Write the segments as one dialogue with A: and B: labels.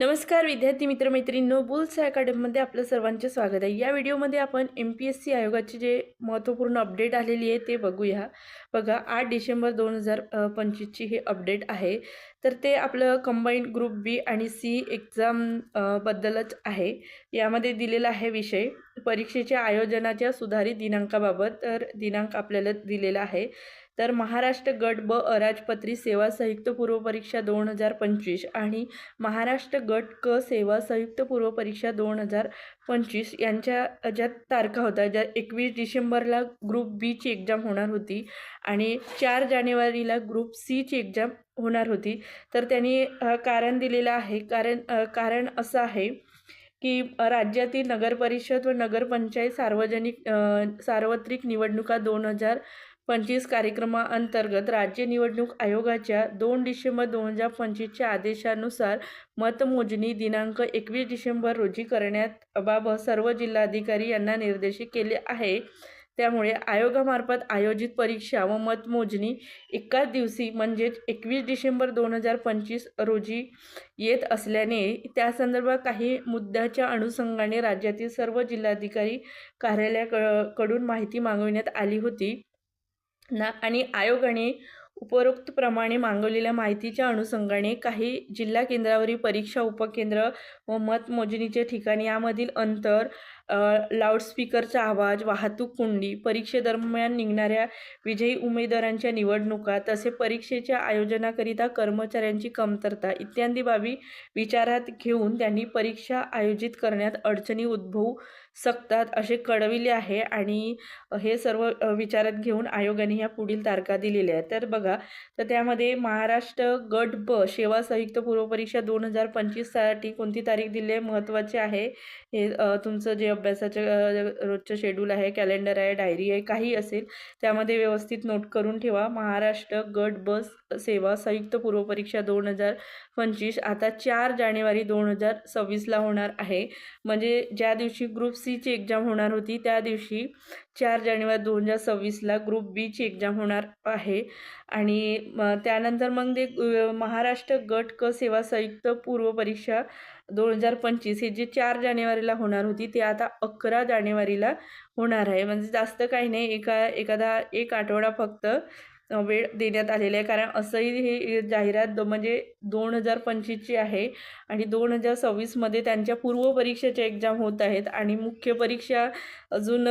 A: No नमस्कार विद्यार्थी मित्रमैत्रिणींनो bulls अकॅडमीमध्ये आपलं सर्वांचे स्वागत आहे. या व्हिडिओमध्ये आपण एम पी एस सी आयोगाची जे महत्त्वपूर्ण अपडेट आलेली आहे ते बघूया. बघा आठ डिसेंबर दोन हजार पंचवीसची हे अपडेट आहे. तर ते आपलं कंबाईंड ग्रुप बी आणि सी एक्झाम बद्दलच आहे. यामध्ये दिलेला आहे विषय परीक्षेच्या आयोजनाच्या सुधारित दिनांकाबाबत. तर दिनांक आपल्याला दिलेला आहे. तर महाराष्ट्र गट ब अराजपत्री सेवा संयुक्त पूर्व परीक्षा दोन हजार पंचवीस आणि महाराष्ट्र गट क सेवा संयुक्त पूर्व परीक्षा दोन हजार पंचवीस यांच्या ज्या तारखा होत्या ज्या एकवीस डिसेंबरला ग्रुप बीची एक्झाम होणार होती आणि चार जानेवारीला ग्रुप सीची एक्झाम होणार होती. तर त्यांनी कारण दिलेलं आहे. कारण कारण असं आहे की राज्यातील नगरपरिषद व नगरपंचायत सार्वजनिक सार्वत्रिक निवडणुका दोन हजार पंचवीस कार्यक्रमाअंतर्गत राज्य निवडणूक आयोगाच्या दोन डिसेंबर दोन हजार पंचवीसच्या आदेशानुसार मतमोजणी दिनांक एकवीस डिसेंबर रोजी करण्यात बाबत सर्व जिल्हाधिकारी यांना निर्देशित केले आहे. त्यामुळे आयोगामार्फत आयोजित परीक्षा व मतमोजणी एकाच दिवशी म्हणजेच एकवीस डिसेंबर दोन हजार पंचवीस रोजी येत असल्याने त्या संदर्भात काही मुद्द्याच्या अनुषंगाने राज्यातील सर्व जिल्हाधिकारी कार्यालयाकडून माहिती मागविण्यात आली होती. ना आणि आयोगाने उपरोक्तप्रमाणे मागवलेल्या माहितीच्या अनुषंगाने काही जिल्हा केंद्रावरील परीक्षा उपकेंद्र व मतमोजणीच्या ठिकाणी यामधील अंतर लाऊडस्पीकरचा आवाज वाहतूक कुंडी परीक्षेदरम्यान निघणाऱ्या विजयी उमेदवारांच्या निवडणुका तसे परीक्षेच्या आयोजनाकरिता कर्मचाऱ्यांची कमतरता इत्यादी बाबी विचारात घेऊन त्यांनी परीक्षा आयोजित करण्यात अडचणी उद्भवू शकतात असे कळविले आहे आणि हे सर्व विचारात घेऊन आयोगाने ह्या पुढील तारखा दिलेल्या आहेत. तर बघा तर त्यामध्ये महाराष्ट्र गट ब सेवा संयुक्त पूर्वपरीक्षा दोन हजार पंचवीससाठी कोणती तारीख दिली आहे? महत्त्वाचे आहे. हे तुमचं जे अभ्यासाचं रोजचं शेड्यूल आहे कॅलेंडर आहे डायरी आहे काही असेल त्यामध्ये व्यवस्थित नोट करून ठेवा. महाराष्ट्र गट बस सेवा संयुक्त पूर्वपरीक्षा दोन हजार पंचवीस आता चार जानेवारी दोन हजार सव्वीसला होणार आहे. म्हणजे ज्या दिवशी ग्रुप सीची एक्झाम होणार होती त्या दिवशी चार जानेवारी दोन हजार सव्वीसला ग्रुप बीची एक्झाम होणार आहे. आणि त्यानंतर मग ते महाराष्ट्र गट क सेवा संयुक्त पूर्व परीक्षा दोन हजार पंचवीस ही जी चार जानेवारीला होणार होती ती आता अकरा जानेवारीला होणार आहे. म्हणजे जास्त काही नाही एका एखादा एक आठवडा फक्त. वेळ देण्यात आलेला आहे. कारण असंही ही जाहिरात म्हणजे दोन हजार पंचवीसची आहे आणि दोन हजार सव्वीसमध्ये त्यांच्या पूर्व परीक्षेच्या एक्झाम होत आहेत आणि मुख्य परीक्षा अजून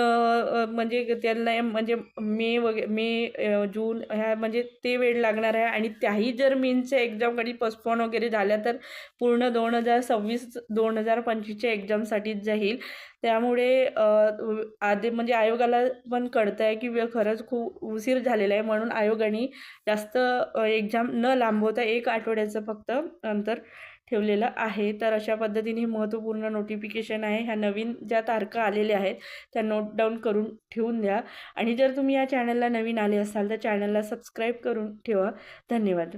A: म्हणजे त्यांना म्हणजे मे वगे मे जून ह्या म्हणजे ते वेळ लागणार आहे आणि त्याही जर मेनच्या एक्झाम कधी पोस्टपोन वगैरे झाल्या तर पूर्ण दोन हजार सव्वीस दोन हजार पंचवीसच्या एक्झामसाठीच जाईल. त्यामुळे आधी म्हणजे आयोगाला पण कळतं आहे की खरंच खूप उशीर झालेला आहे म्हणून आयोगाने जास्त एक्झाम न लांबवता एक आठवड्याचं फक्त अंतर ठेवलेलं आहे. तर अशा पद्धतीने महत्त्वपूर्ण नोटिफिकेशन आहे. ह्या नवीन ज्या तारखा आलेल्या आहेत त्या नोट डाऊन करून ठेवून द्या. आणि जर तुम्ही या चॅनलला नवीन आले असाल तर चॅनलला सबस्क्राईब करून ठेवा. धन्यवाद.